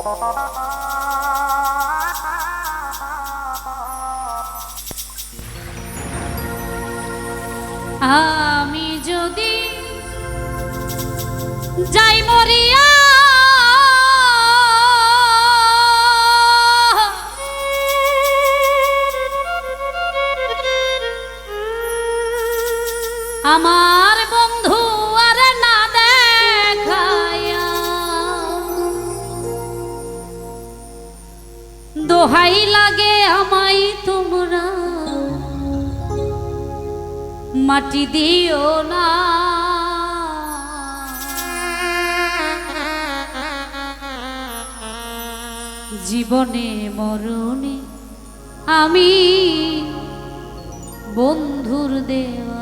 আমি যদি যাই মরি দোহাই লাগে আমাই তোমরা। মাটি দিও না। জীবনে মরণে আমি বন্ধুর দেওয়া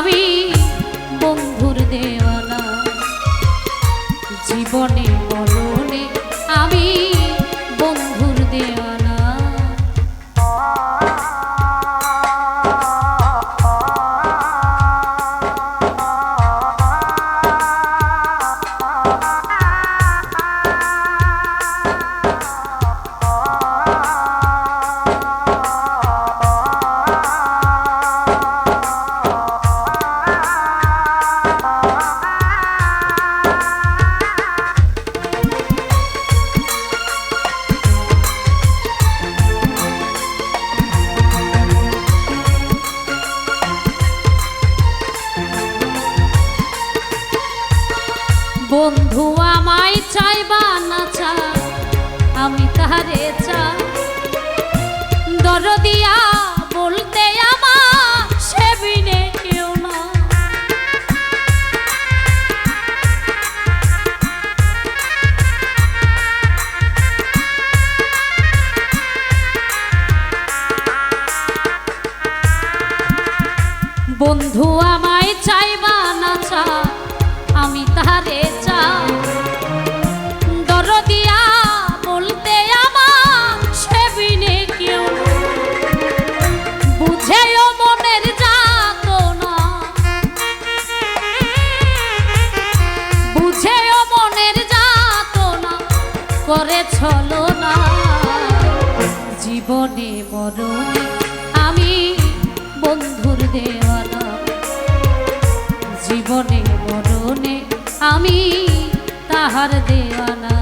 আমি বন্ধু আমায় চাইবা না চা আমি তাহারে চাই জীবনে মরণে আমি বন্ধুর দেওয়ানা। জীবনে মরণে আমি তাহার দেওয়ানা।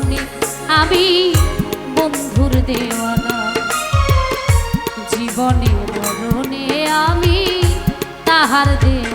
কারণে আমি বন্ধুর দেওয়ানা। জীবনে মরণে আমি তাহার দেওয়া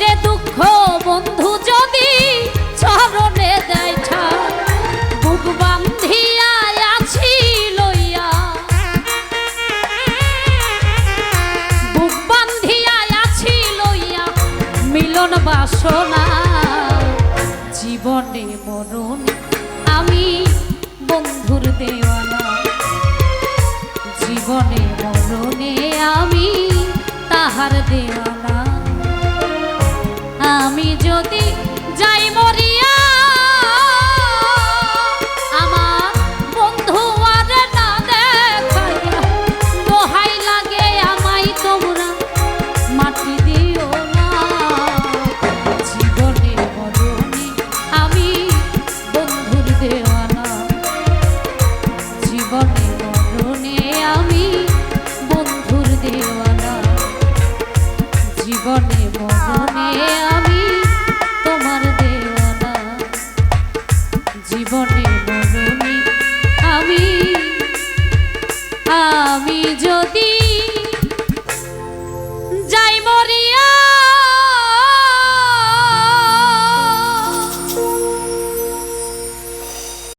রে দুঃখ বন্ধু যদি চরণে দেয় লইয়া। লইয়া জীবনে মরণ আমি বন্ধুর দেওয়ানা। জীবনে মরণে আমি তাহার দেওয়ানা। আমি যদি জীবনে মরণে আমি আমি যদি